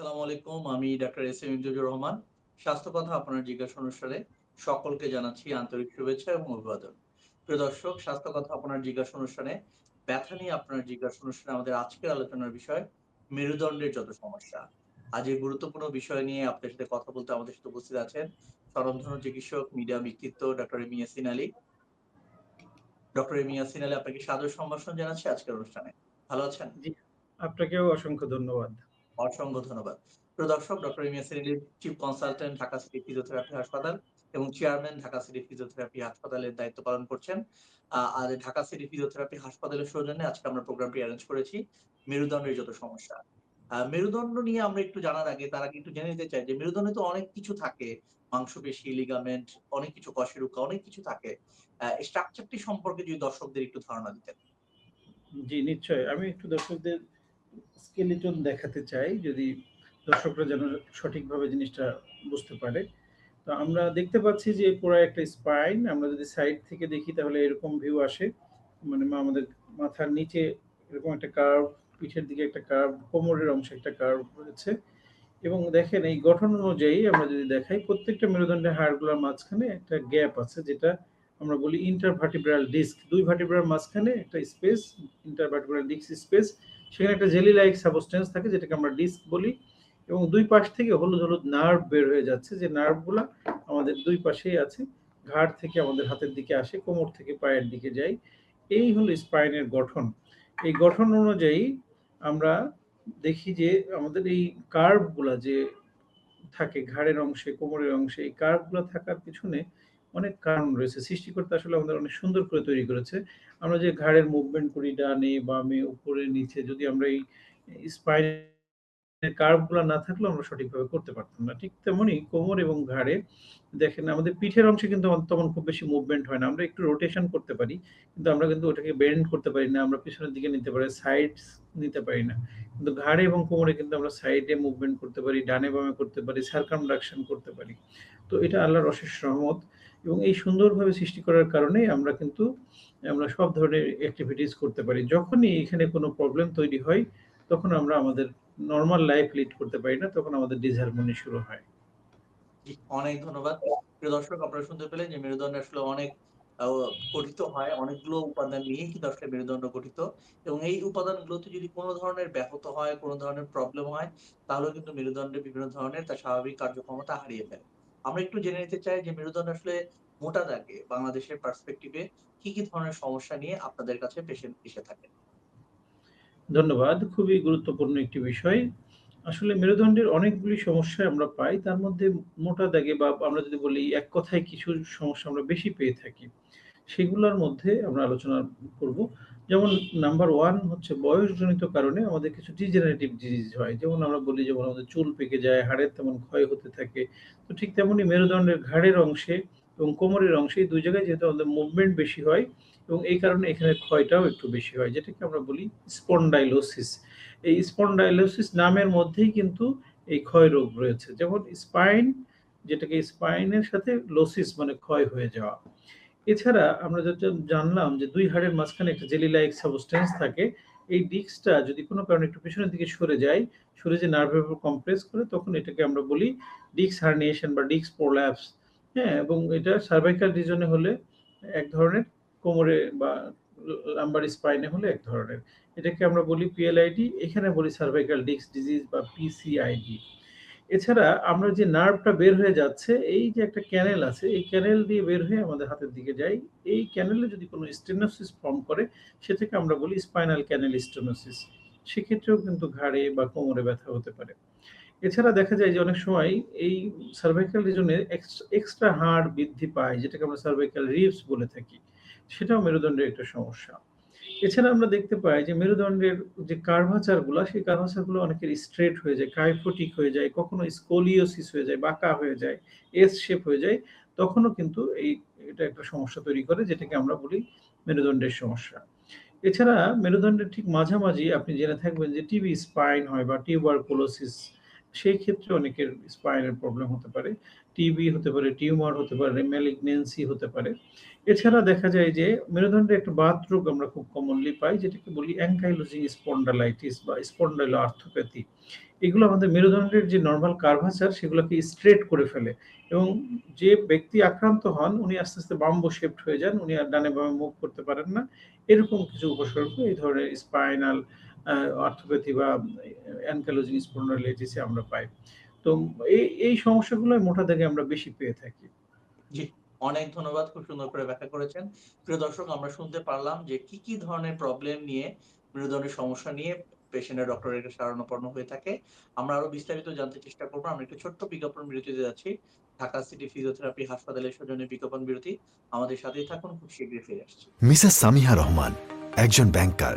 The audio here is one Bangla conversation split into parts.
আসসালামু আলাইকুম, আমি ডাক্তার এস এম ইমজুজুর রহমান। স্বাস্থ্য কথা আপনার জিজ্ঞাসা অনুষ্ঠানে সকলকে জানাচ্ছি আন্তরিক শুভেচ্ছা এবং অভিবাদন। প্রিয় দর্শক, স্বাস্থ্য কথা আপনার জিজ্ঞাসা অনুষ্ঠানে ব্যথা নিয়ে আপনার জিজ্ঞাসা অনুষ্ঠানে আমাদের আজকের আলোচনার বিষয় মেরুদণ্ডের যত সমস্যা। আজ এই গুরুত্বপূর্ণ বিষয় নিয়ে আপনার সাথে কথা বলতে আমাদের সাথে উপস্থিত আছেন স্বরমধন্য চিকিৎসক, মিডিয়া ব্যক্তিত্ব doctor M Yasin Ali. Doctor M Yasin Ali, আপনাকে সাদর সম্ভাষণ জানাচ্ছি আজকের অনুষ্ঠানে। ভালো আছেন? জি, আপনাকেও অসংখ্য ধন্যবাদ। অসংখ্য ধন্যবাদ। প্রিয় দর্শক, doctor S chief consultant Dhaka city physiotherapy হাসপাতাল এবং চেয়ারম্যান ঢাকা সিটি ফিজিওথেরাপি হাসপাতালের দায়িত্ব পালন করছেন। আর ঢাকা সিটি ফিজিওথেরাপি হাসপাতালের সৌজন্যে আজকে আমরা প্রোগ্রামটি অ্যারেঞ্জ করেছি মেরুদণ্ডের যত সমস্যা। মেরুদণ্ড নিয়ে আমরা একটু জানার আগে, তার আগে একটু জেনে নিতে চাই যে মেরুদণ্ডে তো অনেক কিছু থাকে। মাংসপেশি লিগামেন্ট অনেক কিছু কশেরুকা অনেক কিছু থাকে। স্ট্রাকচারটি সম্পর্কে যদি দর্শকদের একটু ধারণা দিতেন। জি নিশ্চয় আমি একটু দর্শকদের স্কেলিটন দেখাতে চাই যদি দর্শকরা যেন সঠিকভাবে জিনিসটা বুঝতে পারে। তো আমরা দেখতে পাচ্ছি যে পুরো একটা স্পাইন। আমরা যদি সাইড থেকে দেখি তাহলে এরকম ভিউ আসে। মানে আমাদের মাথার নিচে এরকম একটা কার্ভ, পিঠের দিকে একটা কার্ভ, কোমরের অংশে একটা কার্ভ রয়েছে। এবং দেখেন এই গঠন অনুযায়ী আমরা যদি দেখাই, প্রত্যেকটা মেরুদণ্ডের হাড়গুলোর মাঝখানে একটা গ্যাপ আছে, যেটা আমরা বলি ইন্টারভার্টিব্রাল ডিস্ক দুই ভার্টিব্রাল মাঝখানে একটা স্পেস ইন্টারভার্টিব্রাল ডিস্ক স্পেস সেখানে একটা জেলি লাইক সাবস্টেন্স থাকে, যেটাকে আমরা ডিস্ক বলি। এবং দুই পাশ থেকে হলুদ হলুদ নার্ভ বের হয়ে যাচ্ছে, যে নার্ভগুলো আমাদের দুই পাশেই আছে। ঘাড় থেকে আমাদের হাতের দিকে আসে, কোমর থেকে পায়ের দিকে যায়। এই হলো স্পাইনের গঠন। এই গঠন অনুযায়ী আমরা দেখি যে আমাদের এই কার্ভগুলা যে থাকে, ঘাড়ের অংশে, কোমরের অংশে, এই কার্ভগুলো থাকার পিছনে অনেক কারণ রয়েছে। সৃষ্টিকর্তা আসলে আমাদের অনেক সুন্দর করে তৈরি করেছে। আমরা যে ঘাড়ের মুভমেন্ট করি, ডানে, বামে, উপরে, নিচে, যদি আমরা এই স্পাইনের কার্ভগুলো না থাকলে আমরা সঠিকভাবে করতে পারতাম না। ঠিক তেমনই কোমর এবং ঘাড়ে দেখেন আমাদের পিঠের অংশে কিন্তু তখন খুব বেশি মুভমেন্ট হয় না। আমরা একটু রোটেশন করতে পারি, কিন্তু আমরা কিন্তু ওটাকে বেন্ড করতে পারি না। আমরা পিছনের দিকে নিতে পারি সাইড নিতে পারি না। কিন্তু ঘাড়ে এবং কোমরে কিন্তু আমরা সাইডে মুভমেন্ট করতে পারি, ডানে বামে করতে পারি সার্কামডাকশন করতে পারি। তো এটা আল্লাহর অশেষ রহমত। এবং এই সুন্দরভাবে সৃষ্টি করার কারণে আমরা কিন্তু, আমরা সব ধরনের অ্যাক্টিভিটিস করতে পারি। যখনই এখানে কোনো প্রবলেম তৈরি হয়, তখন আমরা আমাদের নর্মাল লাইফ লিড করতে পারি না, তখন আমাদের ডিসহারমোনি শুরু হয়। অনেক ধন্যবাদ। প্রিয় দর্শক, আপনারা শুনতে পেলেন যে মেরুদণ্ড আসলে অনেক গঠিত হয়, অনেকগুলো উপাদান নিয়ে কিন্তু আসলে মেরুদণ্ড গঠিত। এবং এই উপাদানগুলোতে যদি কোনো ধরনের ব্যাহত হয়, কোনো ধরনের প্রবলেম হয় তাহলে কিন্তু মেরুদণ্ডে বিভিন্ন ধরনের তার স্বাভাবিক কার্যক্ষমতা হারিয়ে ফেলে। আমরা একটু জেনে নিতে চাই যে মেরুদণ্ড আসলে মোটা দাগে বাংলাদেশের পার্সপেক্টিভে কি কি ধরনের সমস্যা নিয়ে আপনাদের কাছে পেশেন্ট এসে থাকে? ধন্যবাদ, খুবই গুরুত্বপূর্ণ একটি বিষয়। আসলে মেরুদণ্ডের অনেকগুলি সমস্যা আমরা পাই, তার মধ্যে মোটা দাগে বা আমরা যদি বলি এক কথায় কিছু সমস্যা আমরা বেশি পেয়ে থাকি। সেগুলোর মধ্যে আমরা আলোচনা করব। যেমন নাম্বার ওয়ান হচ্ছে বয়সজনিত কারণে আমাদের কিছু ডিজেনারেটিভ ডিজিজ হয়। যেমন আমরা বলি, যেমন আমাদের চুল পেকে যায়, হাড়ের তেমন ক্ষয় হতে থাকে। তো ঠিক তেমনই মেরুদণ্ডের ঘাড়ের অংশে এবং কোমরের অংশে দুই জায়গায় যেহেতু আমাদের মুভমেন্ট বেশি হয় এবং এই কারণে এখানে ক্ষয়টাও একটু বেশি হয়, যেটাকে আমরা বলি স্পন্ডাইলোসিস এই স্পন্ডাইলোসিস নামের মধ্যেই কিন্তু এই ক্ষয় রোগ রয়েছে। যেমন স্পাইন যেটাকে স্পাইনের সাথে লোসিস মানে ক্ষয় হয়ে যাওয়া। এছাড়া আমরা যেটা জানলাম যে দুই হাড়ের মাঝখানে একটা জেলি লাইক সাবস্টেন্স থাকে, এই ডিস্কটা যদি কোনো কারণে একটু পেছনের দিকে সরে যায়, সরে যে নার্ভের উপর কম্প্রেস করে, তখন এটাকে আমরা বলি ডিস্ক হার্নিয়েশন বা ডিস্ক প্রোল্যাপস হ্যাঁ এবং এটা সার্ভাইকাল রিজনে হলে এক ধরনের, কোমরে বা লাম্বার স্পাইনে হলে এক ধরনের। এটাকে আমরা বলি পিএলআইডি এখানে বলি সার্ভাইকাল ডিস্ক ডিজিজ বা পিসিআইডি এছাড়া আমরা যে নার্ভটা বের হয়ে যাচ্ছে, এই যে একটা ক্যানেল আছে, এই ক্যানেল দিয়ে বের হয়ে আমাদের হাতের দিকে যায়। এই ক্যানেলে যদি কোনো স্টেনোসিস ফর্ম করে, সেটাকে আমরা বলি স্পাইনাল ক্যানেল স্টেনোসিস সেক্ষেত্রেও কিন্তু ঘাড়ে বা কোমরে ব্যথা হতে পারে। এছাড়া দেখা যায় যে অনেক সময় এই সার্ভাইকাল রিজনে এক্সট্রা হাড় বৃদ্ধি পায়, যেটাকে আমরা সার্ভাইকাল রিভস বলে থাকি। সেটাও মেরুদণ্ডের একটা সমস্যা। এছাড়া আমরা দেখতে পাই যে মেরুদণ্ডের যে কার্ভাচারগুলা সেই কার্ভাচারগুলো অনেকের স্ট্রেট হয়ে যায়, কাইফোটিক হয়ে যায়, কখনো স্কোলিওসিস হয়ে যায়, বাঁকা হয়ে যায় এস শেপ হয়ে যায়, তখনও কিন্তু এই, এটা একটা সমস্যা তৈরি করে, যেটাকে আমরা বলি মেরুদণ্ডের সমস্যা। এছাড়া মেরুদণ্ডের ঠিক মাঝামাঝি আপনি জেনে থাকবেন যে টিবি স্পাইন হয় বা টিউবারকুলোসিস সেই ক্ষেত্রে অনেকের স্পাইনের প্রবলেম হতে পারে টিবি হতে পারে টিউমার হতে পারে ম্যালিগনেন্সি হতে পারে। এছাড়া দেখা যায় যে মেরুদণ্ডে একটা বাত রোগ আমরা খুব কমনলি পাই, যেটাকে বলি অ্যাঙ্কাইলোজিং স্পন্ডালাইটিস বা স্পন্ডাইলো আর্থোপ্যাথি এগুলো আমাদের মেরুদণ্ডের যে নর্মাল কার্ভাচার সেগুলোকে স্ট্রেট করে ফেলে এবং যে ব্যক্তি আক্রান্ত হন, উনি আস্তে আস্তে বাম্বো শেপড হয়ে যান, উনি আর ডানে বামে মুভ করতে পারেন না। এরকম কিছু উপসর্গ এই ধরনের স্পাইনাল অর্থোপ্যাথি বা অ্যানকালোজিং স্পন্ডাইলাইটিসে আমরা পাই। তো এই এই সমস্যাগুলো মোটা দাগে আমরা বেশি পেয়ে থাকি। জি অনেক ধন্যবাদ খুব সুন্দর করে ব্যাখ্যা করেছেন। প্রিয় দর্শক আমরা শুনতে পারলাম যে কি কি ধরনের প্রবলেম নিয়ে মেরুদণ্ডের সমস্যা নিয়ে পেশেন্টের ডক্টরের শরণাপন্ন হয়ে থাকে। আমরা আরও বিস্তারিত জানতে চেষ্টা করব। আমরা একটু ছোট্ট বিজ্ঞাপন বিরতিতে যাচ্ছি। ঢাকা সিটি ফিজিওথেরাপি হাসপাতালের সৌজন্যে বিজ্ঞাপন বিরতি। আমাদের সাথেই থাকুন খুব শীঘ্রই ফিরে আসছি। মিসেস সামিহা রহমান একজন ব্যাংকার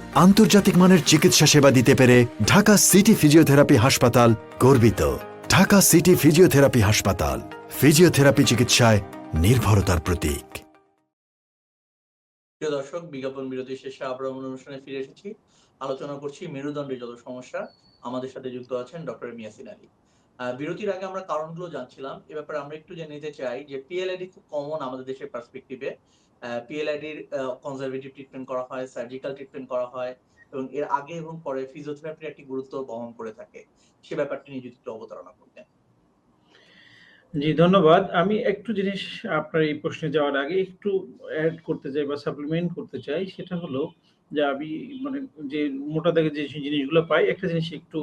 আন্তর্জাতিক মানের চিকিৎসা সেবা দিতে পেরে ঢাকা সিটি ফিজিওথেরাপি হাসপাতাল গর্বিত। ঢাকা সিটি ফিজিওথেরাপি হাসপাতাল, ফিজিওথেরাপি চিকিৎসায় নির্ভরতার প্রতীক। প্রিয় দর্শক, বিজ্ঞাপন বিরতি শেষে আবার অনুষ্ঠানে ফিরে এসেছি। আলোচনা করছি মেরুদণ্ডের যত সমস্যা, আমাদের সাথে যুক্ত আছেন ডক্টর মিয়াসিন আলী। বিরতির আগে আমরা কারণগুলো জানছিলাম। এ ব্যাপারে আমরা একটু জেনে নিতে চাই যে পিএলআইডি খুব কমন আমাদের দেশের পার্সপেক্টিভে পিএলআইডির কনজারভেটিভ ট্রিটমেন্ট করা হয় সার্জিক্যাল ট্রিটমেন্ট করা হয়, এবং এর আগে এবং পরে ফিজিওথেরাপির একটি গুরুত্ব বহন করে থাকে। সে ব্যাপারটি নিয়ে যদি একটু অবতারণা করতেন। জি, ধন্যবাদ। আমি একটু জিনিস আপনার এই প্রশ্নে যাওয়ার আগে একটু অ্যাড করতে চাই বা সাপ্লিমেন্ট করতে চাই। সেটা হলো যে আমি মানে যে মোটা দাগে যে জিনিসগুলো পাই, একটা জিনিস একটু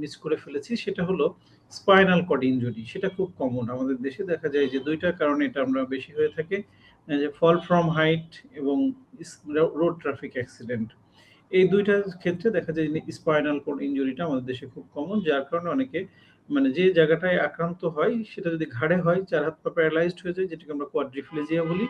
মিস করে ফেলেছি, সেটা হলো স্পাইনাল কর্ড ইনজুরি সেটা খুব কমন আমাদের দেশে। দেখা যায় যে দুইটা কারণে এটা আমরা বেশি হয়ে থাকে। যে ফল ফ্রম হাইট এবং রোড ট্রাফিক অ্যাক্সিডেন্ট এই দুইটার ক্ষেত্রে দেখা যায় স্পাইনাল কর্ড ইঞ্জুরিটা আমাদের দেশে খুব কমন যার কারণে অনেকে মানে যে জায়গাটায় আক্রান্ত হয়, সেটা যদি ঘাড়ে হয়, চার হাত পা প্যারালাইজড হয়ে যায়, যেটাকে আমরা কোয়াড্রিফ্লেজিয়া বলি,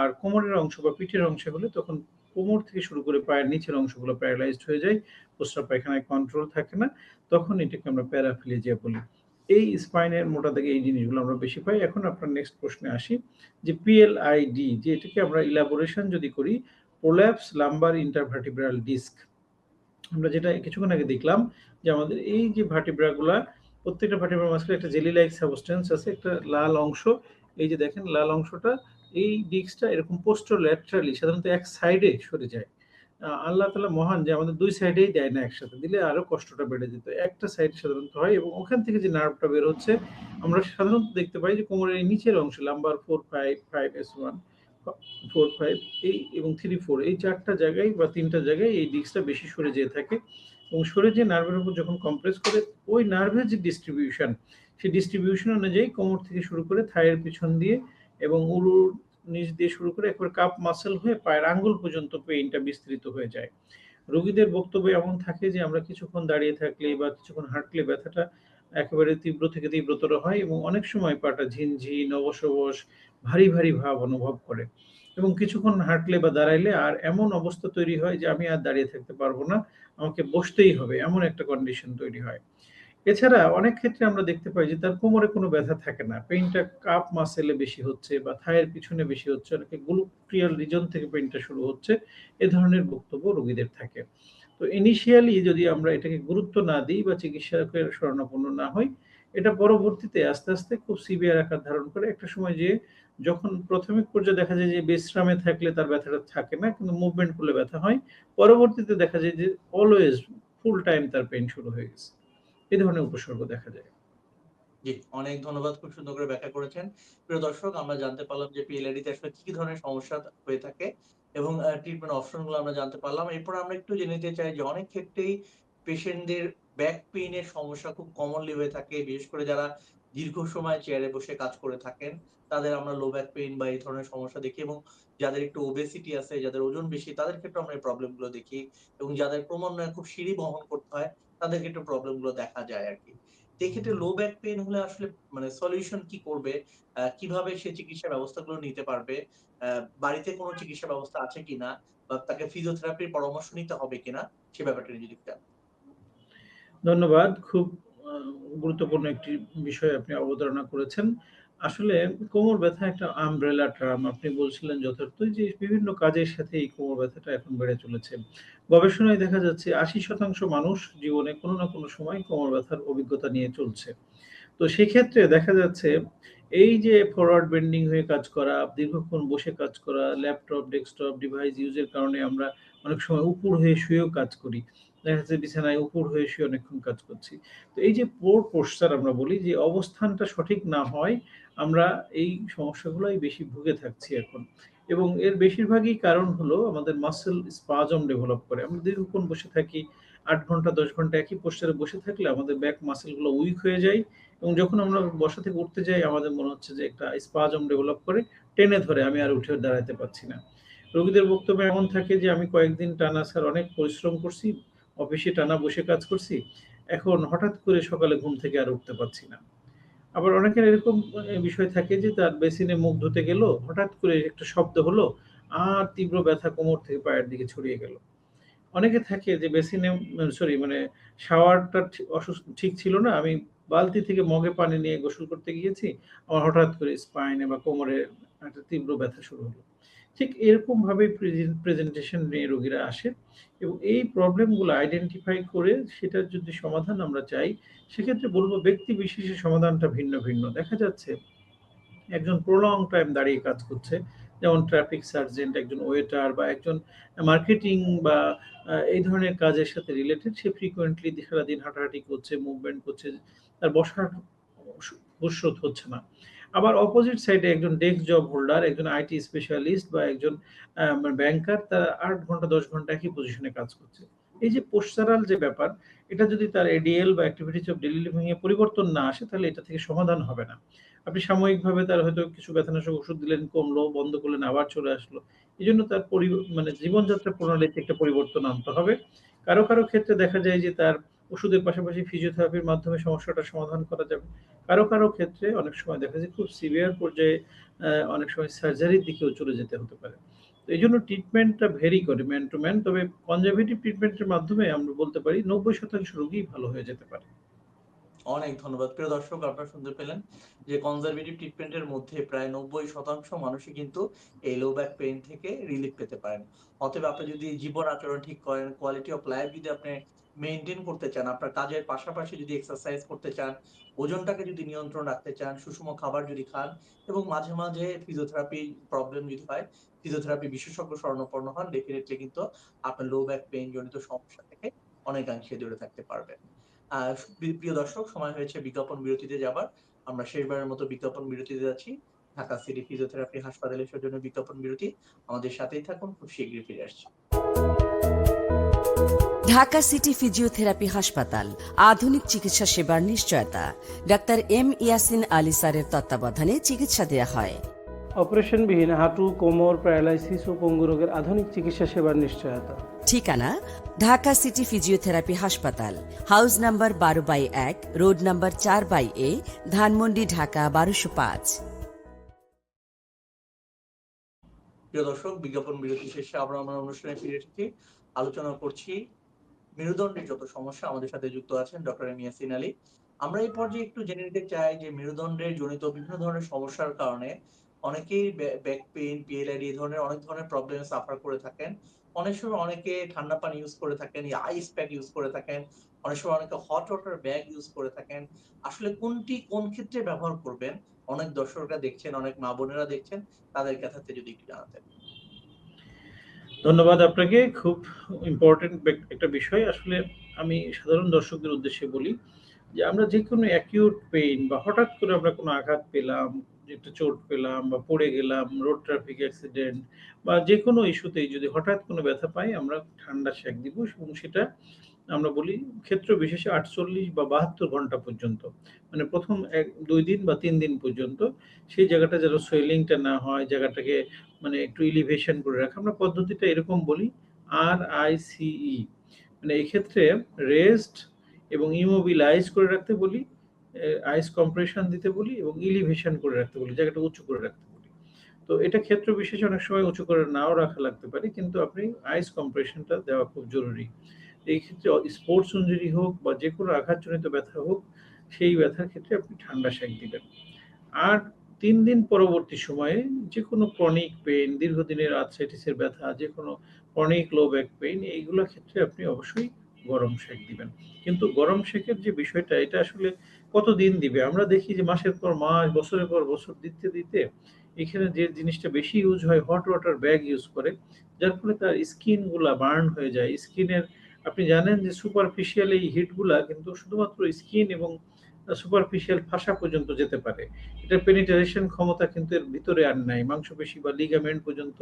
আর কোমরের অংশ বা পিঠের অংশে হলে তখন কোমর থেকে শুরু করে পায়ের নিচের অংশগুলো প্যারালাইজড হয়ে যায়, প্রস্রাব পায়খানায় কন্ট্রোল থাকে না, তখন এটাকে আমরা প্যারাফ্লেজিয়া বলি। এই স্পাইনের মোটা থেকে এই জিনিসগুলো আমরা বেশি পাই। এখন আপনার নেক্সট প্রশ্নে আসি যে পিএলআইডি যে এটাকে আমরা ইলাবোরেশন যদি করি প্রোল্যাপস লাম্বার ইন্টারভার্টিব্রাল ডিস্ক আমরা যেটা কিছুক্ষণ আগে দেখলাম যে আমাদের এই যে ভার্টিব্রাগুলা প্রত্যেকটা ভার্টিব্রার মাঝখানে একটা জেলি লাইক সাবস্টেন্স আছে, একটা লাল অংশ। এই যে দেখেন, লাল অংশটা, এই ডিস্কটা এরকম পোস্টো ল্যাটারালি সাধারণত এক সাইডে সরে যায়। আল্লাহ তালা মহান যে আমাদের দুই সাইডেই দেয় না একসাথে, দিলে আরও কষ্টটা বেড়ে যেত। একটা সাইড সাধারণত হয় এবং ওখান থেকে যে নার্ভটা বের হচ্ছে, আমরা সাধারণত দেখতে পাই যে কোমরের নিচের অংশে number four five five S one four five এই এবং থ্রি ফোর এই চারটা জায়গায় বা তিনটা জায়গায় এই ডিস্কটা বেশি সরে যেয়ে থাকে এবং সরে যে নার্ভের উপর যখন কম্প্রেস করে, ওই নার্ভের যে ডিস্ট্রিবিউশন সেই ডিস্ট্রিবিউশন অনুযায়ী কোমর থেকে শুরু করে থায়ের পিছন দিয়ে এবং উরুর নিচ দিয়ে শুরু করে একবার কাপ মাসেল হয়ে পায়ের আঙ্গুল পর্যন্ত পেইনটা বিস্তৃত হয়ে যায়। রোগীদের বক্তব্য এমন থাকে যে, আমরা কিছুক্ষণ দাঁড়িয়ে থাকলে বা কিছুক্ষণ হাঁটলে ব্যথাটা একেবারে তীব্র থেকে তীব্রতর হয় এবং অনেক সময় পাটা ঝিনঝিন, অবসবস, ভারী ভারী ভাব অনুভব করে এবং কিছুক্ষণ হাঁটলে বা দাঁড়াইলে আর এমন অবস্থা তৈরি হয় যে, আমি আর দাঁড়িয়ে থাকতে পারব না, আমাকে বসতেই হবে, এমন একটা কন্ডিশন তৈরি হয়। এছাড়া অনেক ক্ষেত্রে আমরা দেখতে পাই যে তার কোমরে কোনো ব্যথা থাকে না। পেইনটা কাপ মাসেলে বেশি হচ্ছে বা থায়ের পিছনে বেশি হচ্ছে, অনেকে গ্লুক্রিয়াল রিজন থেকে পেইনটা শুরু হচ্ছে, এ ধরনের বক্তব্য রোগীদের থাকে। তো ইনিশিয়ালি যদি আমরা এটাকে গুরুত্ব না দিই বা চিকিৎসকের শরণাপন্ন না হই, এটা পরবর্তীতে আস্তে আস্তে খুব সিভিয়ার আকার ধারণ করে। একটা সময় যে যখন প্রাথমিক পর্যায়ে দেখা যায় যে বিশ্রামে থাকলে তার ব্যথাটা থাকে না, কিন্তু মুভমেন্ট করলে ব্যথা হয়, পরবর্তীতে দেখা যায় যে অলওয়েজ ফুল টাইম তার পেইন শুরু হয়ে গেছে। এই ধরনের উপসর্গ দেখা যায়। জি, অনেক ধন্যবাদ খুব সুন্দর করে ব্যাখ্যা করেছেন। প্রিয় দর্শক, আমরা জানতে পারলাম যে আসলে কি ধরনের সমস্যা হয়ে থাকে এবং ট্রিটমেন্ট আমরা জানতে পারলাম। এরপর আমরা একটু জেনে নিতে চাই যে অনেক ক্ষেত্রেই পেশেন্টদের ব্যাক পেইনের সমস্যা খুব কমনলি হয়ে থাকে। বিশেষ করে যারা দীর্ঘ সময় চেয়ারে বসে কাজ করে থাকেন, তাদের আমরা লো ব্যাক পেইন বা এই ধরনের সমস্যা দেখি এবং যাদের একটু ওবেসিটি আছে, যাদের ওজন বেশি, তাদের ক্ষেত্রে আমরা এই প্রবলেমগুলো দেখি এবং যাদের ক্রমান্বয়ে খুব সিঁড়ি বহন করতে হয় তাদের প্রবলেমগুলো দেখা যায় আর কি এক্ষেত্রে লো ব্যাক পেইন হলে আসলে মানে সলিউশন কি করবে? কীভাবে সে চিকিৎসা ব্যবস্থাগুলো নিতে পারবে? বাড়িতে কোনো চিকিৎসা ব্যবস্থা আছে কিনা? বা তাকে ফিজিওথেরাপির পরামর্শ নিতে হবে কিনা? সে ব্যাপারটা যদি ধন্যবাদ। খুব গুরুত্বপূর্ণ একটি বিষয় আপনি অবতারণা করেছেন। আসলে কোমর ব্যথা একটা আমব্রেলা টার্ম। আপনি বলছিলেন যথার্থই যে বিভিন্ন কাজের সাথে এই কোমর ব্যথাটা এখন বেড়ে চলেছে। গবেষণায় দেখা যাচ্ছে ৮০% মানুষ জীবনে কোনো না কোনো সময় কোমর ব্যথার অভিজ্ঞতা নিয়ে চলছে। তো সেক্ষেত্রে দেখা যাচ্ছে এই যে ফরওয়ার্ড বেন্ডিং হয়ে কাজ করা, দীর্ঘক্ষণ বসে কাজ করা, ল্যাপটপ, ডেস্কটপ ডিভাইস ইউজ এর কারণে আমরা অনেক সময় উপুড় হয়ে শুয়েও কাজ করি। দেখা যাচ্ছে বিছানায় উপর হয়ে শুয়ে অনেকক্ষণ কাজ করছি। তো এই যে পোর পোশ্চার আমরা বলি যে অবস্থানটা সঠিক না হওয়ায় আমরা এই সমস্যাগুলোই বেশি ভুগে থাকছি এখন। এবং এর বেশিরভাগই কারণ হলো আমাদের মাসল স্পাজম ডেভেলপ করে। আমরা দীর্ঘক্ষণ বসে থাকি। আট ঘণ্টা ১০ ঘণ্টা একই পোস্টারে বসে থাকলে আমাদের ব্যাক মাসেলগুলো উইক হয়ে যায় এবং যখন আমরা বসা থেকে উঠতে যাই, আমাদের মনে হচ্ছে যে একটা স্পাজম ডেভেলপ করে টেনে ধরে আমি আর উঠে দাঁড়াতে পারছি না। রোগীদের বক্তব্য এমন থাকে যে, আমি কয়েকদিন টানা স্যার অনেক পরিশ্রম করছি। অফিসে টানা বসে কাজ করছি। এখন হঠাৎ করে সকালে ঘুম থেকে আর উঠতে পারছি না। আবার অনেকের এরকম বিষয় থাকে যে তার বেসিনে মুখ ধুতে গেল, হঠাৎ করে একটা শব্দ হলো আর তীব্র ব্যথা কোমর থেকে পায়ের দিকে ছড়িয়ে গেল। অনেকে থাকে যে বেসিনে সরি মানে শাওয়ারটা অসুস্থ অসুস ঠিক ছিল না। আমি বালতি থেকে মগে পানি নিয়ে গোসল করতে গিয়েছি। আমার হঠাৎ করে স্পাইনে বা কোমরে একটা তীব্র ব্যথা শুরু হলো। ঠিক এরকম ভাবেই প্রেজেন্টেশন নিয়ে রোগীরা আসে এবং এই প্রবলেমগুলো আইডেন্টিফাই করে সেটার যদি সমাধান আমরা চাই, সেক্ষেত্রে বলব ব্যক্তি বিশেষে সমাধানটা ভিন্ন, ভিন্ন। দেখা যাচ্ছে একজন প্রলং টাইম দাঁড়িয়ে কাজ করছে। যেমন ট্রাফিক সার্জেন্ট, একজন ওয়েটার বা একজন মার্কেটিং বা এই ধরনের কাজের সাথে রিলেটেড সে ফ্রিকোয়েন্টলি সারাদিন হাঁটাহাঁটি করছে, মুভমেন্ট করছে। তার বসার স হচ্ছে না। আবার অপোজিট সাইডে একজন ডেস্ক জব হোল্ডার, একজন আইটি স্পেশালিস্ট বা একজন আ মানে ব্যাংকার তারা আট ঘণ্টা ১০ ঘণ্টা একই পজিশনে কাজ করছে। এই যে পোস্টারাল যে ব্যাপার, এটা যদি তার এডিএল বা এক্টিভিটিস অফ ডেইলি লিভিং এ পরিবর্তন না আসে তাহলে এটা থেকে সমাধান হবে না। আপনি সাময়িকভাবে তার হয়তো কিছু ব্যথানাশক ওষুধ দিলেন, কমলো, বন্ধ করলেন, আবার চলে আসলো। এই জন্য তার মানে জীবনযাত্রা প্রণালীতে একটা পরিবর্তন আনতে হবে। কারও, কারও ক্ষেত্রে দেখা যায় যে তার ওষুধের পাশাপাশি ফিজিওথেরাপির মাধ্যমে সমস্যাটা সমাধান করা যাবে। কারও, কারও ক্ষেত্রে অনেক সময় দেখা যায় খুব সিভিয়ার পর্যায়ে অনেক সময় সার্জারির দিকেও চলে যেতে হতে পারে। তো জন্য ট্রিটমেন্টটা ভেরি করে ম্যান টু ম্যান। তবে কনজারভেটিভ ট্রিটমেন্ট এর মাধ্যমে আমরা বলতে পারি ৯০% রোগীই ভালো হয়ে যেতে পারে। অনেক ধন্যবাদ। প্রিয় দর্শক আপনারা শুনতে পেলেন যে কনজারভেটিভ ট্রিটমেন্টের মধ্যে প্রায় ৯০% মানুষই কিন্তু এই লো ব্যাক পেইন থেকে রিলিফ পেতে পারেন। অতএব আপনি যদি জীবন আচরণ ঠিক করেন, কোয়ালিটি অফ লাইফ যদি আপনি মেইনটেইন করতে চান, আপনার কাজের পাশাপাশি যদি এক্সারসাইজ করতে চান, ওজনটাকে যদি নিয়ন্ত্রণ রাখতে চান, সুষম খাবার যদি খান এবং মাঝে, মাঝে ফিজিওথেরাপি প্রবলেম যদি হয়, ফিজিওথেরাপি বিশেষজ্ঞ শরণাপন্ন হন, ডেফিনিটলি কিন্তু আপনার লো ব্যাক পেইন জনিত সমস্যা থেকে অনেকাংশে দূরে থাকতে পারবেন। প্রিয় দর্শক সময় হয়েছে বিজ্ঞাপন বিরতিতে যাবার। আমরা শেষবারের মতো বিজ্ঞাপন বিরতিতে যাচ্ছি। ঢাকা সিটি ফিজিওথেরাপি হাসপাতালের সৌজন্যে বিজ্ঞাপন বিরতি। আমাদের সাথেই থাকুন। খুব শীঘ্রই ফিরে আসছি। ঢাকা সিটি ফিজিওথেরাপি হাসপাতাল আধুনিক চিকিৎসা সেবার নিশ্চয়তা। ডাক্তার এম ইয়াসিন আলী স্যারের তত্ত্বাবধানে চিকিৎসা দেওয়া হয়। অপারেশনবিহীন হাঁটু কোমর প্যারালাইসিস ও পঙ্গু রোগের আধুনিক চিকিৎসা সেবার নিশ্চয়তা। ঠিকানা ঢাকা সিটি ফিজিওথেরাপি হাসপাতাল হাউস নাম্বার বারো বাই এক রোড নাম্বার চার বাই এ ধানমন্ডি ঢাকা বারোশো পাঁচ। প্রিয় দর্শক বিজ্ঞাপন বিরতি শেষে আমরা আমার অনুষ্ঠানে ফিরে এসেছি। আলোচনা করছি মেরুদণ্ডের যত সমস্যা আমাদের সাথে যুক্ত আছেন ডক্টর এম ইয়াসিন আলী। আমরা এই পর্যায়ে একটু জেনে নিতে চাই যে মেরুদণ্ডের জনিত বিভিন্ন ধরনের সমস্যার কারণে অনেকেই ব্যাক পেইন, পিএলআইডি এই ধরনের অনেক ধরনের প্রবলেম সাফার করে থাকেন। অনেক সময় অনেকে ঠান্ডা পানি ইউজ করে থাকেন, আইস প্যাক ইউজ করে থাকেন। অনেক সময় অনেকে হট ওয়াটার ব্যাগ ইউজ করে থাকেন। আসলে কোনটি কোন ক্ষেত্রে ব্যবহার করবেন? অনেক দর্শকরা দেখছেন, অনেক মা বোনেরা দেখছেন। তাদের কথাতে যদি একটু জানাতেন। ধন্যবাদ আপনাকে। খুব ইম্পর্টেন্ট একটা বিষয়। আসলে আমি সাধারণ দর্শকদের উদ্দেশ্যে বলি যে আমরা যে কোনো অ্যাকিউট পেইন বা হঠাৎ করে আমরা কোনো আঘাত পেলাম, একটা চোট পেলাম বা পড়ে গেলাম, রোড ট্রাফিক অ্যাক্সিডেন্ট বা যে কোনো ইস্যুতেই যদি হঠাৎ কোনো ব্যথা পাই আমরা ঠান্ডা সেঁক দিব এবং সেটা আমরা বলি ক্ষেত্র বিশেষে ৪৮ বা ৭২ ঘণ্টা পর্যন্ত। মানে ১ম ১ ২ দিন বা তিন দিন পর্যন্ত সেই জায়গাটা যেন সোয়েলিংটা না হয়, জায়গাটাকে মানে একটু ইলিভেশন করে রাখা। আমরা পদ্ধতিটা এরকম বলি RICE মানে এক্ষেত্রে রেস্ট এবং ইমোবিলাইজ করে রাখতে বলি, আইস কম্প্রেশন দিতে বলি এবং ইলিভেশন করে রাখতে বলি, জায়গাটা উঁচু করে রাখতে বলি। তো এটা ক্ষেত্র বিশেষে অনেক সময় উঁচু করে নাও রাখা লাগতে পারে। কিন্তু আপনি আইস কম্প্রেশনটা দেওয়া খুব জরুরি। এই ক্ষেত্রে স্পোর্টস ইনজুরি হোক বা যে কোনো আঘাতজনিত ব্যথা হোক, সেই ব্যথার ক্ষেত্রে আপনি ঠান্ডা সেঁক দিবেন। আর তিন দিন পরবর্তী সময়ে যেকোনো ক্রনিক পেইন, দীর্ঘদিনের আর্থ্রাইটিসের ব্যথা, যেকোনো ক্রনিক লো ব্যাক পেইন এইগুলোর ক্ষেত্রে আপনি অবশ্যই গরম সেঁক দিবেন। কিন্তু গরম সেঁকের যে বিষয়টা এটা আসলে কতদিন দিবে? আমরা দেখি যে মাসের পর মাস, বছরের পর বছর দিতে, দিতে এখানে যে জিনিসটা বেশি ইউজ হয় হট ওয়াটার ব্যাগ ইউজ করে। যার ফলে তার স্কিনগুলা বার্ন হয়ে যায়। স্কিনের আপনি জানেন যে সুপারফিশিয়াল এই হিটগুলা কিন্তু শুধুমাত্র স্কিন এবং সুপারফিশিয়াল ফাসা পর্যন্ত যেতে পারে। এটার পেনিট্রেশন ক্ষমতা কিন্তু এর ভিতরে আর নাই। মাংসপেশি বা লিগামেন্ট পর্যন্ত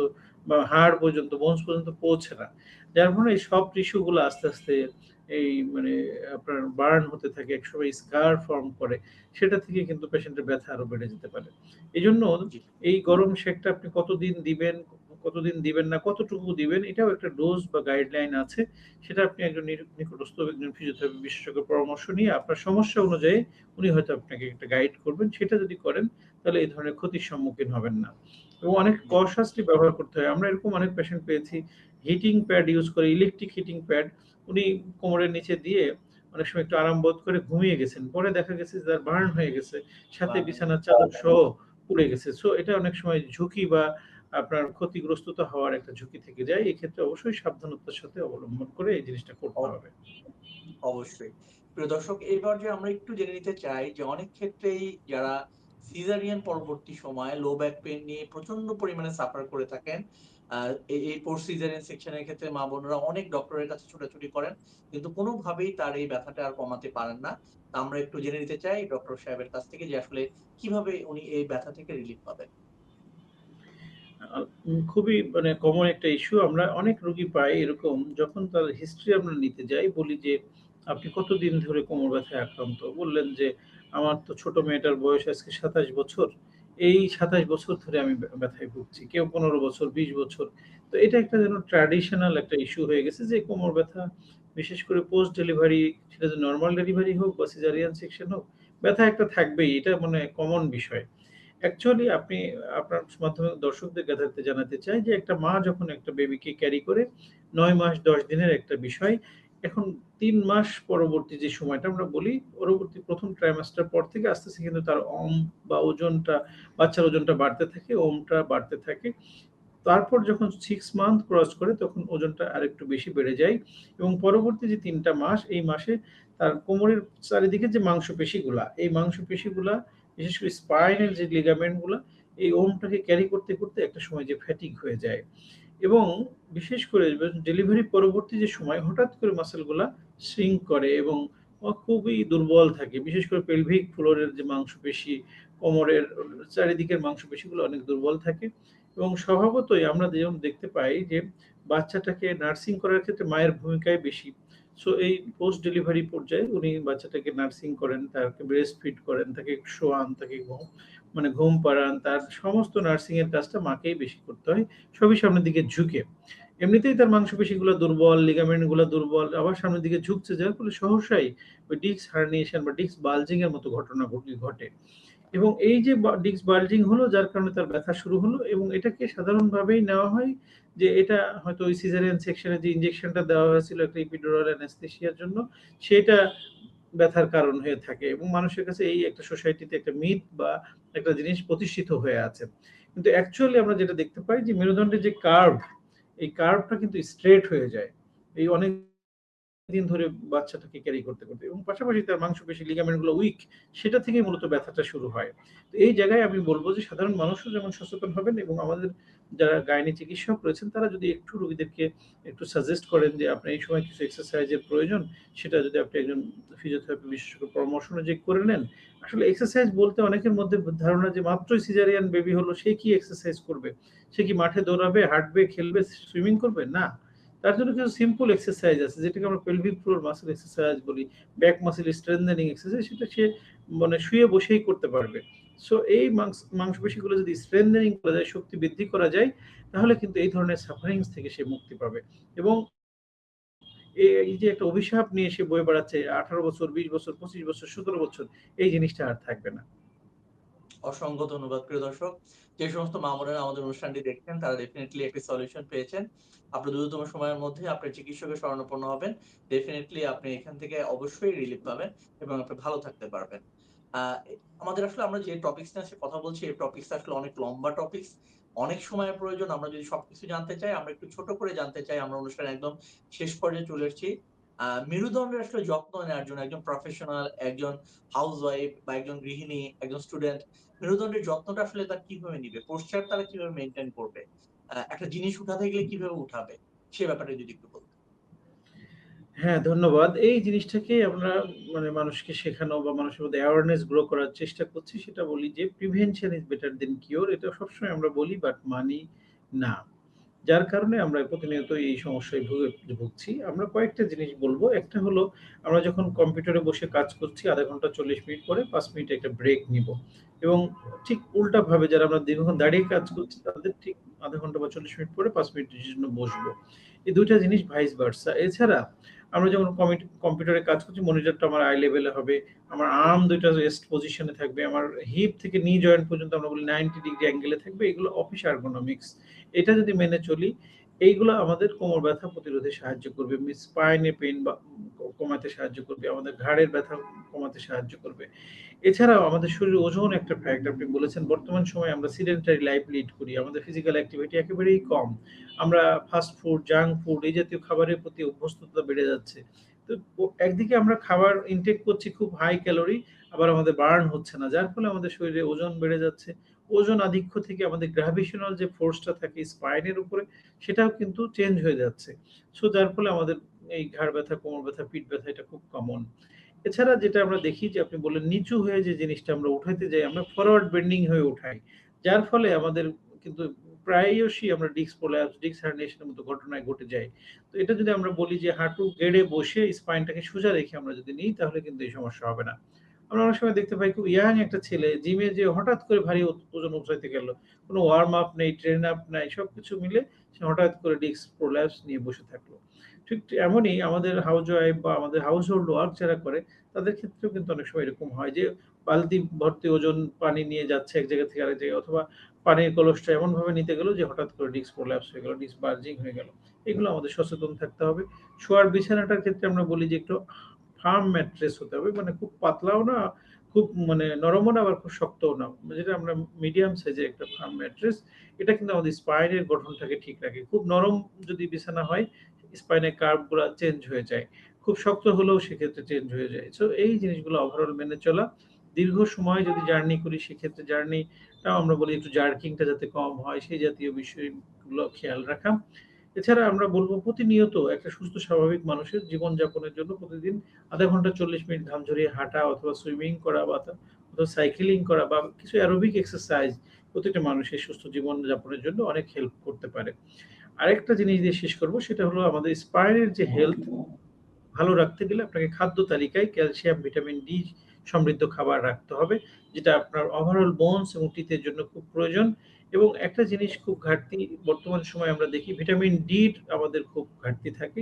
বা হাড় পর্যন্ত, বোনস পর্যন্ত পৌঁছে না। যার ফলে এই সব টিস্যু গুলা আস্তে, আস্তে এই মানে আপনার বার্ন হতে থাকে। একসময় স্কার ফর্ম করে। সেটা থেকে কিন্তু পেশেন্টের ব্যথা আরও বেড়ে যেতে পারে। এই জন্য এই গরম সেঁকটা আপনি কতদিন দিবেন, কতদিন দিবেন না, কতটুকু দিবেন এটাও একটা ডোজ বা গাইডলাইন আছে। সেটা আপনি একজন নিকটস্থ একজন ফিজিওথেরাপি বিশেষজ্ঞের পরামর্শ নিয়ে আপনার সমস্যা অনুযায়ী উনি হয়তো আপনাকে একটা গাইড করবেন। সেটা যদি করেন তাহলে এই ধরনের ক্ষতির সম্মুখীন হবেন না। এবং অনেক। কশাসলি ব্যবহার করতে হয়। আমরা এরকম অনেক পেশেন্ট পেয়েছি হিটিং প্যাড ইউজ করে ইলেকট্রিক হিটিং প্যাড উনি কোমরের নিচে দিয়ে অনেক সময় একটু আরাম বোধ করে ঘুমিয়ে গেছেন। পরে দেখা গেছে যে তার বার্ন হয়ে গেছে। সাথে বিছানার চাদর সহ পুড়ে গেছে। সো এটা অনেক সময় ঝুঁকি বা আপনার ক্ষতিগ্রস্ততা হওয়ার একটা ঝুঁকি থেকে যায়। এক্ষেত্রে অবশ্যই সাবধানতার সাথে অবলম্বন করে এই জিনিসটা করতে হবে। অবশ্যই। প্রিয় দর্শক এই পর্যায়ে আমরা একটু জেনে নিতে চাই যে অনেক ক্ষেত্রেই যারা সিজারিয়ান পরবর্তী সময়ে লো ব্যাক পেইন নিয়ে প্রচণ্ড পরিমাণে সাফার করে থাকেন। এই পোস্ট সিজারিয়ান সেকশন এর ক্ষেত্রে মা বোনরা অনেক ডক্টরের কাছে ছোটাছুটি করেন। কিন্তু কোনোভাবেই তার এই ব্যথাটা আর কমাতে পারেন না। তা আমরা একটু জেনে নিতে চাই ডক্টর সাহেবের কাছ থেকে যে আসলে কীভাবে উনি এই ব্যথা থেকে রিলিফ পাবেন? খুবই মানে কমন একটা ইস্যু। আমরা অনেক রোগী পাই এরকম যখন তার হিস্ট্রি আমরা নিতে যাই বলি যে, "আপনি কতদিন ধরে কোমর ব্যথায় আক্রান্ত?" বললেন যে, "আমার তো ছোট মেয়েটার বয়স আজকে ২৭ বছর। এই ২৭ বছর ধরে আমি ব্যথায় ভুগছি। কেউ ১৫ বছর, ২০ বছর।" তো এটা একটা যেন ট্র্যাডিশনাল একটা ইস্যু হয়ে গেছে যে কোমর ব্যথা বিশেষ করে পোস্ট ডেলিভারি সেটা যে নর্মাল ডেলিভারি হোক বা সিজারিয়ান সেকশন হোক, ব্যথা একটা থাকবেই। এটা মানে কমন বিষয়। অ্যাকচুয়ালি আপনি আপনার মাধ্যমে দর্শকদের জ্ঞাতার্থে জানাতে চাই যে একটা মা যখন একটা বেবিকে ক্যারি করে নয় মাস ১০ দিনের একটা বিষয়। এখন তিন মাস পরবর্তী যে সময়টা আমরা বলি পরবর্তী ১ম ট্রাইমাস্টার পর থেকে আস্তে, আস্তে কিন্তু তার অম বা ওজনটা বাচ্চার ওজনটা বাড়তে থাকে, ওমটা বাড়তে থাকে। তারপর যখন সিক্স মান্থ ক্রস করে তখন ওজনটা আরেকটু বেশি বেড়ে যায় এবং পরবর্তী যে তিনটা মাস এই মাসে তার কোমরের চারিদিকে যে মাংসপেশিগুলা, এই মাংসপেশিগুলা বিশেষ করে স্পাইনের যে লিগামেন্টগুলো এই ওমটাকে ক্যারি করতে, করতে একটা সময় যে ফ্যাটিক হয়ে যায়। এবং বিশেষ করে ডেলিভারি পরবর্তী যে সময় হঠাৎ করে মাসলগুলা করে এবং খুবই দুর্বল থাকে। বিশেষ করে পেলভিক ফ্লোরের যে মাংসপেশি, কোমরের চারিদিকের মাংসপেশিগুলো অনেক দুর্বল থাকে এবং স্বভাবতই আমরা যেমন দেখতে পাই যে বাচ্চাটাকে নার্সিং করার ক্ষেত্রে মায়ের ভূমিকাই বেশি। সো এই পোস্ট ডেলিভারি পর্যায়ে উনি বাচ্চাটাকে নার্সিং করেন, তাকে ব্রেস্ট ফিড করেন, তাকে শোয়ান, তাকে ঘুম মানে ঘুম পাড়ান। তার সমস্ত নার্সিং এর কাজটা মাকেই বেশি করতে হয়। সবই সামনের দিকে ঝুঁকে। এমনিতেই তার মাংসপেশিগুলা দুর্বল, লিগামেন্টগুলা দুর্বল, আবার সামনের দিকে ঝুঁকছে যার ফলে সহসাই ওই ডিস্ক হার্নিয়েশন বা ডিস্ক বাল্জিং এর মতো ঘটনা ঘটি ঘটে। এবং এই যে ডিস্ক বাল্জিং হলো যার কারণে তার ব্যথা শুরু হলো এবং এটাকে সাধারণভাবেই নেওয়া হয় যে এটা হয়তো ওই সিজারিয়ান সেকশন যে ইঞ্জেকশনটা দেওয়া হয়েছিল একটা এপিডুরাল অ্যানেস্থেসিয়ার জন্য সেটা ব্যথার কারণ হয়ে থাকে এবং মানুষের কাছে এই একটা সোসাইটিতে একটা মিথ বা একটা জিনিস প্রতিষ্ঠিত হয়ে আছে। কিন্তু অ্যাকচুয়ালি আমরা যেটা দেখতে পাই যে মেরুদণ্ডের যে কার্ভ, এই কার্ভটা কিন্তু স্ট্রেট হয়ে যায়। এই অনেক দিন ধরে বাচ্চাটাকে ক্যারি করতে, করতে এবং পাশাপাশি তার মাংসপেশি লিগামেন্টগুলো উইক সেটা থেকেই মূলত ব্যথাটা শুরু হয়। তো এই জায়গায় আমি বলব যে সাধারণ মানুষও যেমন সচেতন হবেন এবং আমাদের যারা গাইনি চিকিৎসক রয়েছেন তারা যদি একটু রোগীদেরকে একটু সাজেস্ট করেন যে আপনার এই সময় কিছু এক্সারসাইজের প্রয়োজন, সেটা যদি আপনি একজন ফিজিওথেরাপি বিশেষজ্ঞ পরামর্শ অনুযায়ী করে নেন। আসলে এক্সারসাইজ বলতে অনেকের মধ্যে ধারণা যে মাত্রই সিজারিয়ান বেবি হলো সে কি এক্সারসাইজ করবে? সে কি মাঠে দৌড়াবে, হাঁটবে, খেলবে, সুইমিং করবে? না। তার জন্য কিছু সিম্পল এক্সারসাইজ আছে, যেটাকে আমরা পেলভিক ফ্লোর মাসেল এক্সারসাইজ বলি ব্যাক মাসেল স্ট্রেংথেনিং এক্সারসাইজ সেটা সে মানে শুয়ে বসেই করতে পারবে। সো এই মাংস, মাংসপেশিগুলো যদি স্ট্রেংথেনিং করা যায়, শক্তি বৃদ্ধি করা যায়, তাহলে কিন্তু এই ধরনের সাফারিংস থেকে সে মুক্তি পাবে। এবং এই যে একটা অভিশাপ নিয়ে সে বয়ে বেড়াচ্ছে, আঠারো বছর, বিশ বছর, পঁচিশ বছর, সতেরো বছর, এই জিনিসটা আর থাকবে না। অসংখ্য ধন্যবাদ প্রিয় দর্শক। যে সমস্ত মামুনেরা আমাদের অনুষ্ঠানটি দেখছেন, তারা ডেফিনেটলি একটি সলিউশন পেয়েছেন। আপনি দ্রুততম সময়ের মধ্যে আপনার চিকিৎসকের শরণাপন্ন হবেন। ডেফিনেটলি আপনি এখান থেকে অবশ্যই রিলিফ পাবেন এবং আপনি ভালো থাকতে পারবেন। আমাদের আসলে আমরা যে টপিকস নিয়ে কথা বলছি, এই টপিকস আসলে অনেক লম্বা টপিকস অনেক সময়ের প্রয়োজন, আমরা যদি সবকিছু জানতে চাই, আমরা একটু ছোট করে জানতে চাই, আমরা অনুষ্ঠান একদম শেষ পর্যায়ে চলে এসেছি। মেরুদণ্ডের আসলে যত্ন নেওয়ার জন্য একজন প্রফেশনাল একজন হাউস ওয়াইফ বা একজন গৃহিণী, একজন স্টুডেন্ট মেরুদণ্ডের যত্নটা আসলে তার কীভাবে নিবে? পোস্টার তারা কীভাবে মেনটেন করবে? একটা জিনিস উঠাতে গেলে কীভাবে উঠাবে? সে ব্যাপারে যদি একটু বলতেন। হ্যাঁ ধন্যবাদ। এই জিনিসটাকে আমরা মানে মানুষকে শেখানো বা মানুষের মধ্যে অ্যাওয়ারনেস গ্রো করার চেষ্টা করছি। সেটা বলি যে prevention is better than cure এটা সবসময় আমরা বলি বাট মানি না। যার কারণে আমরা প্রতিনিয়ত এই সমস্যায় ভুগে- ভুগছি। আমরা কয়েকটা জিনিস বলব। একটা হলো, আমরা যখন কম্পিউটারে বসে কাজ করছি, আধা ঘণ্টা চল্লিশ মিনিট পরে পাঁচ মিনিট একটা ব্রেক নিব। এবং ঠিক উল্টা ভাবে যারা আমরা দীর্ঘক্ষণ দাঁড়িয়ে কাজ করছি, তাদের ঠিক আধা ঘণ্টা বা চল্লিশ মিনিট পরে পাঁচ মিনিটের জন্য বসবো। এই দুইটা জিনিস ভাইস ভার্সা এছাড়া আমরা যখন কম্পিউটারে কাজ করছি মনিটরটা আমার আই লেভেলে হবে, আমার আর্ম দুইটা রেস্ট পজিশনে থাকবে, আমার হিপ থেকে নি জয়েন্ট পর্যন্ত আমরা বলি নাইনটি ডিগ্রি অ্যাঙ্গেলে থাকবে, এগুলো অফিস আর্গোনমিক্স এটা যদি মেনে চলি এইগুলো আমাদের কোমর ব্যথা প্রতিরোধে সাহায্য করবে স্পাইনে পেন কমাতে সাহায্য করবে, আমাদের ঘাড়ের ব্যথা কমাতে সাহায্য করবে। এছাড়াও আমাদের শরীরে ওজন একটা ফ্যাক্ট আপনি বলেছেন, বর্তমান সময়ে আমরা সিডেন্টারি লাইফ লিড করি, আমাদের ফিজিক্যাল অ্যাক্টিভিটি একেবারেই কম। আমরা ফাস্ট ফুড জাঙ্ক ফুড এই জাতীয় খাবারের প্রতি অভ্যস্ততা বেড়ে যাচ্ছে। তো একদিকে আমরা খাবার ইনটেক করছি খুব হাই ক্যালোরি আবার আমাদের বার্ন হচ্ছে না, যার ফলে আমাদের শরীরে ওজন বেড়ে যাচ্ছে। ওজন আধিক্য থেকে আমাদের গ্রাভিশনাল যে ফোর্সটা থাকে স্পাইনের উপরে, সেটাও কিন্তু চেঞ্জ হয়ে যাচ্ছে। সো যার ফলে আমাদের এই ঘাড় ব্যথা, কোমর ব্যথা, পিঠ ব্যথা, এটা খুব কমন এছাড়া যেটা আমরা দেখি যে আপনি বললেন নিচু হয়ে যে জিনিসটা আমরা উঠাইতে যাই, আমরা ফরওয়ার্ড বেন্ডিং হয়ে উঠাই। যার ফলে আমাদের কিন্তু প্রায়শই আমরা ডিস্ক প্রোল্যাপস ডিস্ক হার্নিয়েশনের মতো ঘটনায় ঘটে যায় তো এটা যদি আমরা বলি যে হাঁটু গেড়ে বসে স্পাইনটাকে সোজা রেখে আমরা যদি নিই, তাহলে কিন্তু এই সমস্যা হবে না। আমরা অনেক সময় দেখতে পাই খুব ইয়াং একটা ছেলে, জিমে যে হঠাৎ করে ভারী ওজন উঠাইতে গেল। কোনো ওয়ার্ম আপ নেই ট্রেন আপ নাই, সবকিছু মিলে সে হঠাৎ করে ডিস্ক প্রোল্যাপস নিয়ে বসে থাকল। ঠিক এমনই আমাদের হাউস ওয়াইফ বা আমাদের হাউস হোল্ড ওয়ার্ক যারা করে, তাদের ক্ষেত্রেও কিন্তু অনেক সময় এরকম হয় যে বালতি ভর্তি ওজন পানি নিয়ে যাচ্ছে এক জায়গা থেকে আরেক জায়গায়, অথবা পানির কলসটা এমন ভাবে নিতে গেল যে হঠাৎ করে ডিস্ক প্রোল্যাপস হয়ে গেল ডিস্ক বার্জিং হয়ে গেল। এগুলো আমাদের সচেতন থাকতে হবে। শোয়ার বিছানাটার ক্ষেত্রে আমরা বলি যে একটু ফার্ম ম্যাট্রেস হতে হবে। মানে খুব পাতলাও না, খুব মানে নরমও না, আবার খুব শক্তও না। যেটা আমরা মিডিয়াম সাইজের একটা ফার্ম ম্যাট্রেস এটা কিন্তু আমাদের স্পাইনের গঠনটাকে ঠিক রাখে। খুব নরম যদি বিছানা হয় স্পাইনের কার্ভগুলো চেঞ্জ হয়ে যায়। খুব শক্ত হলেও সেক্ষেত্রে চেঞ্জ হয়ে যায়। সো এই জিনিসগুলো ওভারঅল মেনে চলা। দীর্ঘ সময় যদি জার্নি করি, সেক্ষেত্রে জার্নিটাও আমরা বলি একটু জার্কিংটা যাতে কম হয়, সেই জাতীয় বিষয়গুলো খেয়াল রাখা। এছাড়া আমরা বলব প্রতিনিয়ত একটা সুস্থ, স্বাভাবিক মানুষের জীবনযাপনের জন্য প্রতিদিন আধা ঘণ্টা চল্লিশ মিনিট ঘাম ঝরিয়ে হাঁটা অথবা সুইমিং করা বা অথবা সাইকেলিং করা বা কিছু অ্যারোবিক এক্সারসাইজ প্রতিটা মানুষের সুস্থ জীবনযাপনের জন্য অনেক হেল্প করতে পারে। আরেকটা জিনিস দিয়ে শেষ করব, সেটা হলো আমাদের স্পাইনের যে হেলথ, ভালো রাখতে গেলে আপনাকে খাদ্য তালিকায় ক্যালসিয়াম, ভিটামিন ডি সমৃদ্ধ খাবার রাখতে হবে, যেটা আপনার ওভারঅল বোনস এবং টিথের জন্য খুব প্রয়োজন। এবং একটা জিনিস খুব ঘাটতি, বর্তমান সময় আমরা দেখি ভিটামিন ডি আমাদের খুব ঘাটতি থাকে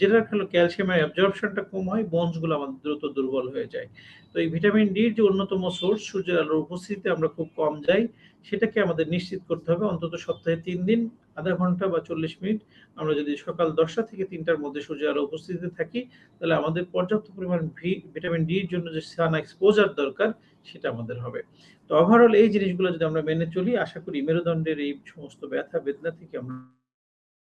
যেটা হলো ক্যালসিয়ামের অ্যাবজর্পশনটা কম হয় বোনসগুলো আমাদের দ্রুত দুর্বল হয়ে যায়। তো এই ভিটামিন ডির যে অন্যতম সোর্স সূর্যের আলোর উপস্থিতিতে আমরা খুব কম যাই, সেটাকে আমাদের নিশ্চিত করতে হবে অন্তত সপ্তাহে তিন দিন। আধা ঘণ্টা বা চল্লিশ মিনিট। আমরা যদি সকাল দশটা থেকে তিনটার মধ্যে সূর্যের আলো উপস্থিতিতে থাকি তাহলে আমাদের পর্যাপ্ত পরিমাণ ভি- ভিটামিন ডির জন্য যে সান এক্সপোজার দরকার সেটা আমাদের হবে। তো ওভারঅল এই জিনিসগুলো যদি আমরা মেনে চলি আশা করি মেরুদণ্ডের এই সমস্ত ব্যথা বেদনা থেকে আমরা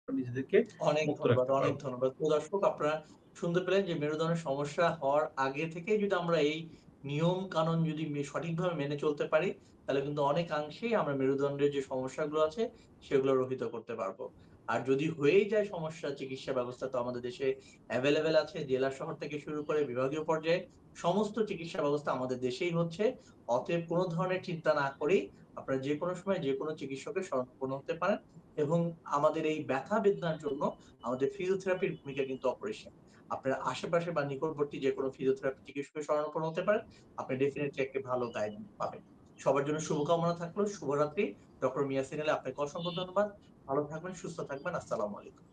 নিজেদেরকে অনেক ধন্যবাদ অনেক ধন্যবাদ। দর্শক আপনারা শুনতে পেলেন যে মেরুদণ্ডের সমস্যা হওয়ার আগে থেকে যদি আমরা এই নিয়ম কানুন যদি সঠিকভাবে মেনে চলতে পারি, তাহলে কিন্তু অনেকাংশেই আমরা মেরুদণ্ডের যে সমস্যাগুলো আছে, সেগুলো রহিত করতে পারব। আর যদি হয়েই যায় সমস্যা, চিকিৎসা ব্যবস্থা তো আমাদের দেশে অ্যাভেলেবেল আছে, জেলা শহর থেকে শুরু করে বিভাগীয় পর্যায়ে সমস্ত চিকিৎসা ব্যবস্থা আমাদের দেশেই হচ্ছে। অতএব কোনো ধরনের চিন্তা না করেই আপনারা যে কোনো সময় যে কোনো চিকিৎসকের শরণাপন্ন হতে পারেন এবং আমাদের এই ব্যথা বেদনার জন্য আমাদের ফিজিওথেরাপির ভূমিকা কিন্তু অপরিসীম। আপনার আশেপাশে বা নিকটবর্তী যে কোনো ফিজিওথেরাপি চিকিৎসকের শরণাপন্ন হতে পারেন। আপনি ডেফিনেটলি একটা ভালো গাইডেন্স পাবেন। সবার জন্য শুভকামনা থাকল। শুভরাত্রি। ডক্টর মিয়া সিনেলে আপনাকে অসংখ্য ধন্যবাদ। ভালো থাকবেন, সুস্থ থাকবেন। আসসালামু আলাইকুম।